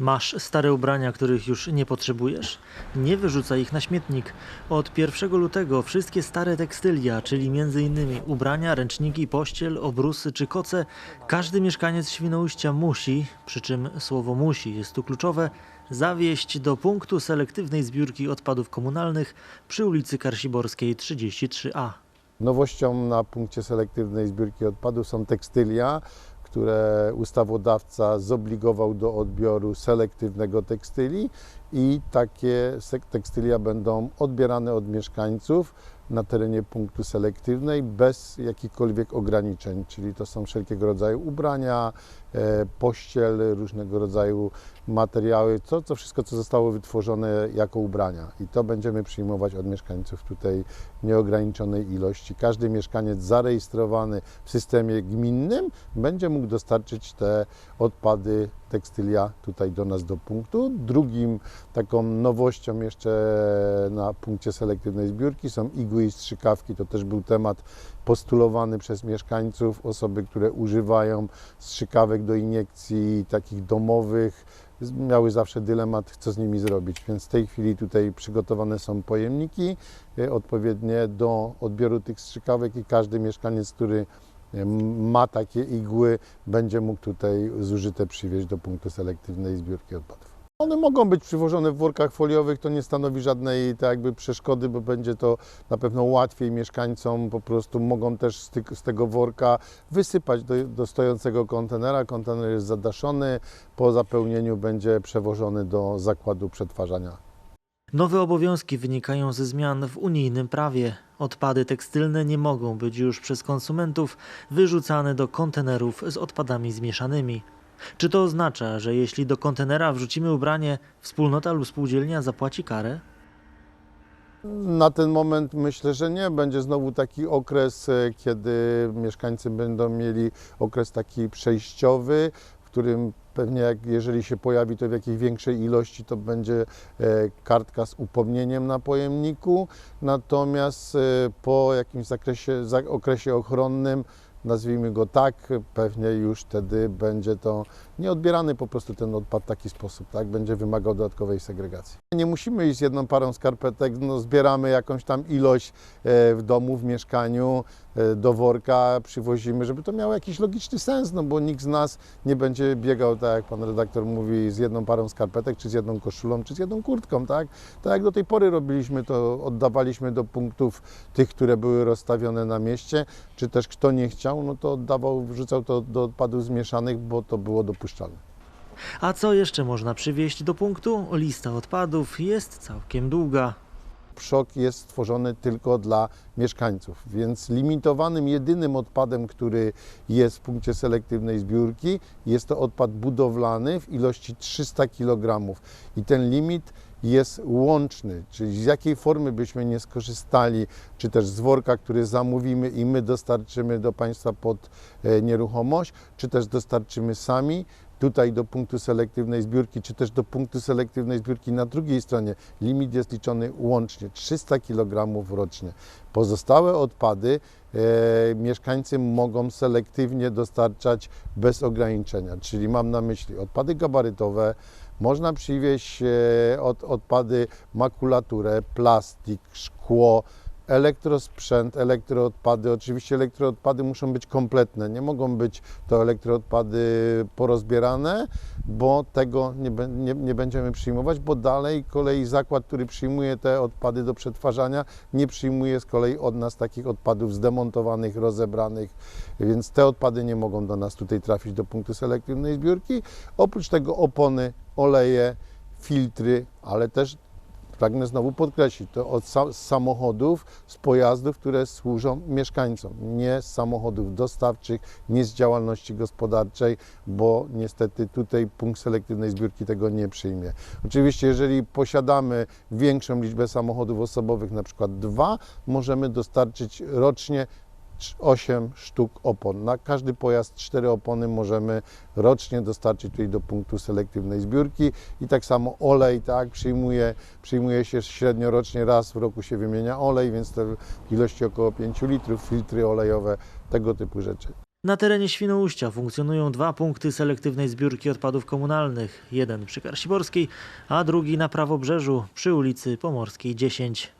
Masz stare ubrania, których już nie potrzebujesz? Nie wyrzucaj ich na śmietnik. Od 1 lutego wszystkie stare tekstylia, czyli m.in. ubrania, ręczniki, pościel, obrusy czy koce, każdy mieszkaniec Świnoujścia musi, przy czym słowo musi jest tu kluczowe, zawieźć do punktu selektywnej zbiórki odpadów komunalnych przy ulicy Karsiborskiej 33A. Nowością na punkcie selektywnej zbiórki odpadów są tekstylia, które ustawodawca zobligował do odbioru selektywnego tekstyli i takie tekstylia będą odbierane od mieszkańców na terenie punktu selektywnej bez jakichkolwiek ograniczeń, czyli to są wszelkiego rodzaju ubrania, e, pościel, różnego rodzaju materiały, to, to wszystko, co zostało wytworzone jako ubrania. I to będziemy przyjmować od mieszkańców tutaj nieograniczonej ilości. Każdy mieszkaniec zarejestrowany w systemie gminnym będzie mógł dostarczyć te odpady tekstylia tutaj do nas do punktu. Drugim taką nowością jeszcze na punkcie selektywnej zbiórki są igły i strzykawki. To też był temat postulowany przez mieszkańców, osoby, które używają strzykawek do iniekcji takich domowych, miały zawsze dylemat, co z nimi zrobić. Więc w tej chwili tutaj przygotowane są pojemniki e, odpowiednie do odbioru tych strzykawek i każdy mieszkaniec, który ma takie igły, będzie mógł tutaj zużyte przywieźć do punktu selektywnej zbiórki odpadów. One mogą być przywożone w workach foliowych, to nie stanowi żadnej tak jakby przeszkody, bo będzie to na pewno łatwiej mieszkańcom, po prostu mogą też z, z tego worka wysypać do, do stojącego kontenera. Kontener jest zadaszony, po zapełnieniu będzie przewożony do zakładu przetwarzania. Nowe obowiązki wynikają ze zmian w unijnym prawie. Odpady tekstylne nie mogą być już przez konsumentów wyrzucane do kontenerów z odpadami zmieszanymi. Czy to oznacza, że jeśli do kontenera wrzucimy ubranie, wspólnota lub spółdzielnia zapłaci karę? Na ten moment myślę, że nie. Będzie znowu taki okres, e, kiedy mieszkańcy będą mieli okres taki przejściowy, w którym pewnie jak, jeżeli się pojawi to w jakiejś większej ilości, to będzie e, kartka z upomnieniem na pojemniku. Natomiast e, po jakimś zakresie, za, okresie ochronnym, nazwijmy go tak, pewnie już wtedy będzie to nieodbierany po prostu ten odpad w taki sposób, tak? Będzie wymagał dodatkowej segregacji. Nie musimy iść z jedną parą skarpetek, no, zbieramy jakąś tam ilość e, w domu, w mieszkaniu, do worka przywozimy, żeby to miało jakiś logiczny sens, no bo nikt z nas nie będzie biegał, tak jak pan redaktor mówi, z jedną parą skarpetek, czy z jedną koszulą, czy z jedną kurtką, tak? Tak jak do tej pory robiliśmy, to oddawaliśmy do punktów tych, które były rozstawione na mieście, czy też kto nie chciał, no to oddawał, wrzucał to do odpadów zmieszanych, bo to było dopuszczalne. A co jeszcze można przywieźć do punktu? Lista odpadów jest całkiem długa. Przok jest stworzony tylko dla mieszkańców, więc limitowanym jedynym odpadem, który jest w punkcie selektywnej zbiórki, jest to odpad budowlany w ilości 300 kg. I ten limit jest łączny, czyli z jakiej formy byśmy nie skorzystali, czy też z worka, który zamówimy i my dostarczymy do Państwa pod e, nieruchomość, czy też dostarczymy sami, tutaj do punktu selektywnej zbiórki, czy też do punktu selektywnej zbiórki na drugiej stronie. Limit jest liczony łącznie 300 kg rocznie. Pozostałe odpady e, mieszkańcy mogą selektywnie dostarczać bez ograniczenia, czyli mam na myśli odpady gabarytowe, można przywieźć e, od, odpady, makulaturę, plastik, szkło, elektrosprzęt, elektroodpady. Oczywiście elektroodpady muszą być kompletne, nie mogą być to elektroodpady porozbierane, bo tego nie, nie, nie będziemy przyjmować, bo dalej kolei zakład, który przyjmuje te odpady do przetwarzania, nie przyjmuje z kolei od nas takich odpadów zdemontowanych, rozebranych, więc te odpady nie mogą do nas tutaj trafić do punktu selektywnej zbiórki. Oprócz tego opony, oleje, filtry, ale też pragnę znowu podkreślić, to od samochodów, z pojazdów, które służą mieszkańcom, nie z samochodów dostawczych, nie z działalności gospodarczej, bo niestety tutaj punkt selektywnej zbiórki tego nie przyjmie. Oczywiście, jeżeli posiadamy większą liczbę samochodów osobowych, na przykład dwa, możemy dostarczyć rocznie 8 sztuk opon. Na każdy pojazd 4 opony możemy rocznie dostarczyć tutaj do punktu selektywnej zbiórki i tak samo olej, tak, przyjmuje, przyjmuje się średnio rocznie raz w roku się wymienia olej, więc te ilości około 5 litrów, filtry olejowe, tego typu rzeczy. Na terenie Świnoujścia funkcjonują dwa punkty selektywnej zbiórki odpadów komunalnych. Jeden przy Karsiborskiej, a drugi na prawobrzeżu przy ulicy Pomorskiej 10.